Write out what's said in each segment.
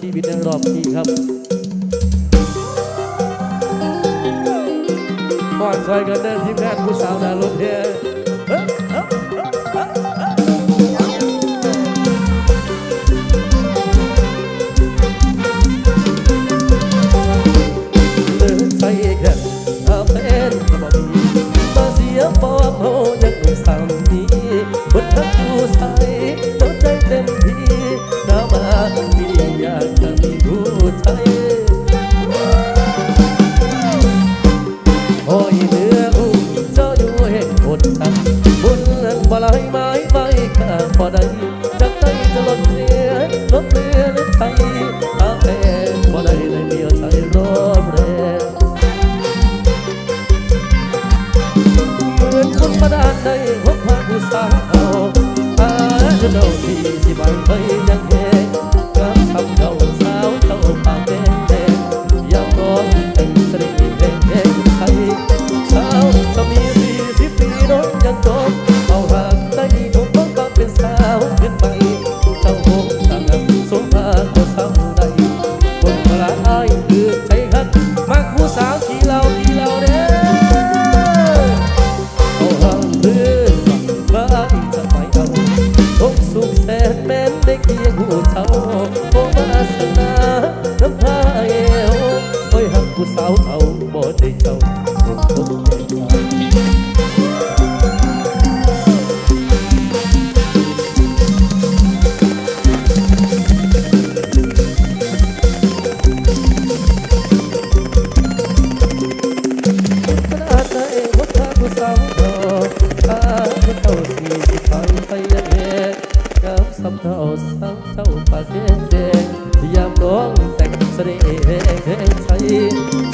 ชีวิตในรอบนี้ครับก่อนซอยกันเดินทีมงานผู้สาวนาลมเฮีย คนมาดานในหกพาผู้สาวอาจจะเดาที่สิบางไปยังแห องแต่งเสน่ห์แห่งแห่งใจ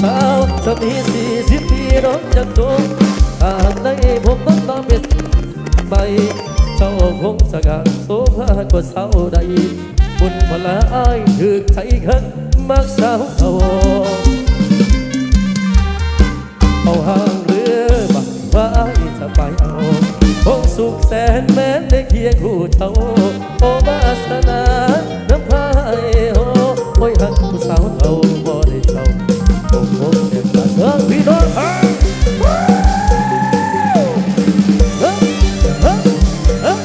สาวจะมีสี่สิบปีน้องยังจงหากได้พบต้องต้องเป็นใบเจ้าคงจะงานโสภากว่าสาวใดบุญพละอายถือใจขันมักสาวเท่าเอาห่างเรือบักว่าไอ้จะไปเอาคงสุขแสนแม้นได้เคียงคู่เท่าโอวาสนาน้ำพายโอโอ้ย หักผู้สาวเท่าบ่ได้เจ้าคงคงเด็กมาเสิร์ฟพี่น้องเฮ้ยเฮ้ยเฮ้ยเฮ้ย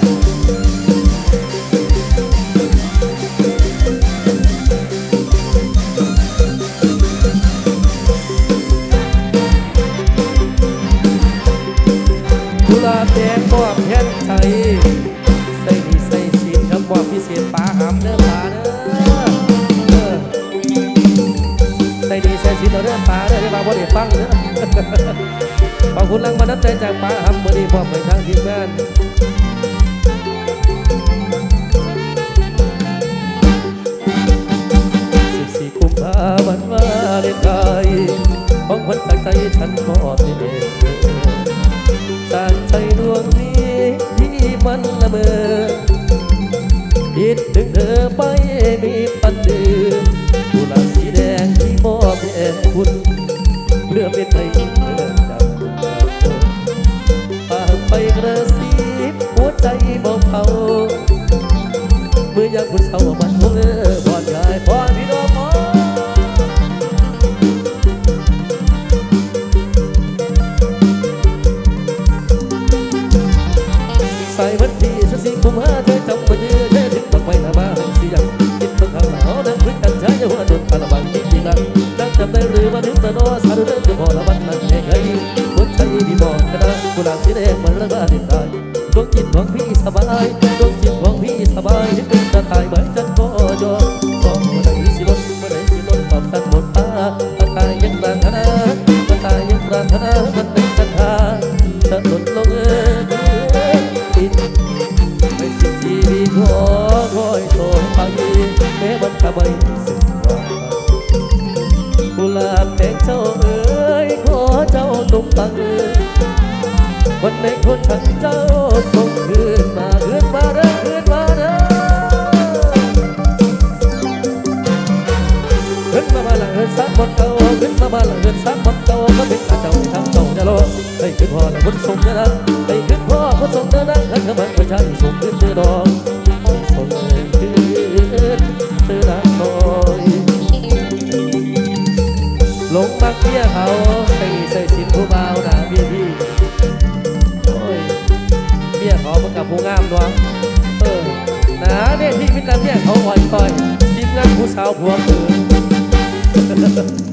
กุหลาบแดงมอบแทนใส่ดีใส่ชีนครับมอบพิเศษปลาหำเด้อปลาเด้อ ดีใส่อาเด้อปลาเด้อได้มาบ่ได้ฟังเด้อขอบคุณรงวัลน้ำใจจากปลาหำมื้อนี้อบให้ทางทีมงานสิบสี่กุมภาพันธ์วาเลนไทน์ของคนจากใจฉันมอบให้เด็กจากใจดวงนี้ที่มันละเมอ เพื่อเป็นไทยเพื่อจับปากไปกระซิบหัวใจบอกเขาเมื่อยามคุณเศร้ามันเพื่อ วันในคนฉันเจ้าส่งคืนมาคืนมาเด้อคืนมาเด้อขึ้นมาบ้าหลังเฮือนสามคนเก่าขึ้นมาบ้าหลังเฮือนสามคนเก่าก็เป็นข้าเจ้าทำเจ้าจะรอให้ขึ้นพ่อและคนส่งเดินนั้นให้ขึ้นพ่อคนส่งเดินนั้นให้ขมันประชาชนส่งขึ้นเดินดอก อเมื่อกับผู้งามด้วยเออหนาเนี่ยที่พิจารณาเขาอ่อนคอยคิดนั่งผู้สาวผัวคือ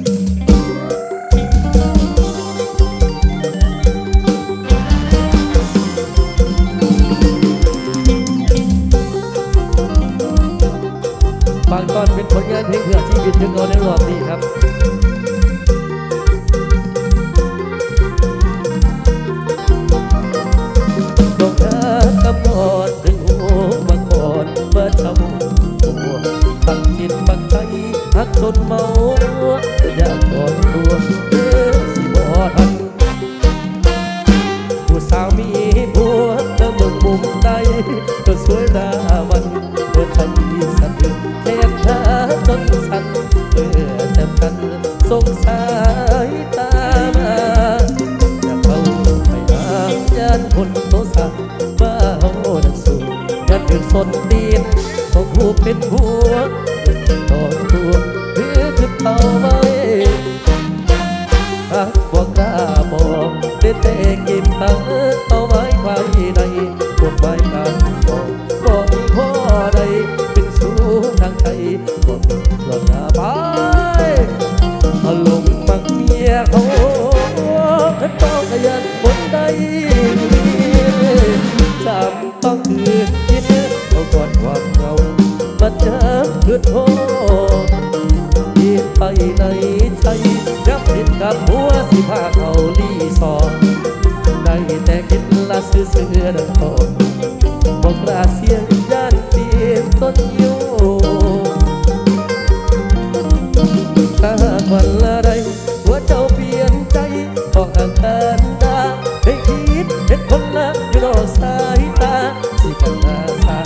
กับหัวสิพาเขาลีสอนได้แต่คิดละซื้อเสื้อดอกทองบอกลาเสียงย่านเตียมต้นโยถ้าวันละไรหัวเจ้าเปลี่ยนใจพอห่างกันตาให้คิดเห็นคนละอยู่รอสายตาสิกันลาสา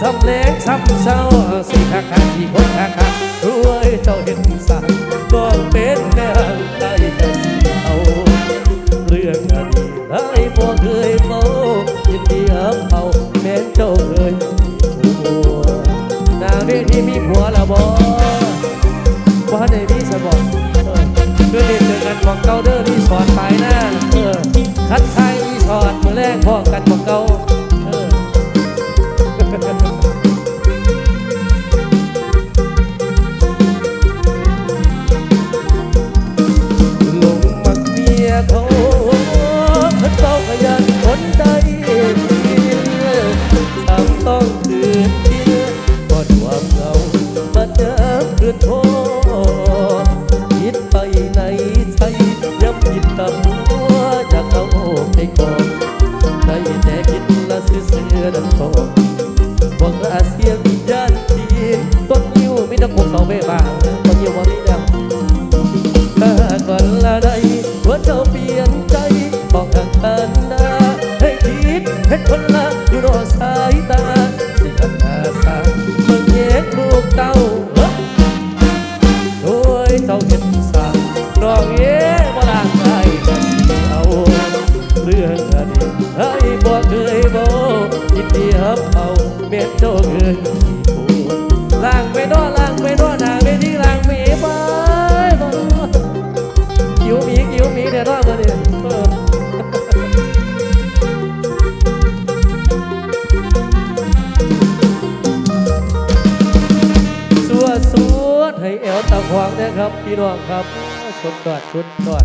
ซ้ำแรงซ้ำเศร้าสิคาคาสิคนคาครวยเจ้าเห็นสา ก่อนเป็นนางไก่กันเอาเรื่องอดีตไอ้บ่เคยเมายินดีอัเอาแม้นเจ้าเคยผัวนางเวทีมีผัวละบ่ว่าได้มีสบอกเพื่อนเดินกันมองเก้าเด้อรีสอร์ท พี่น้องครับชุดดอดชุดดอด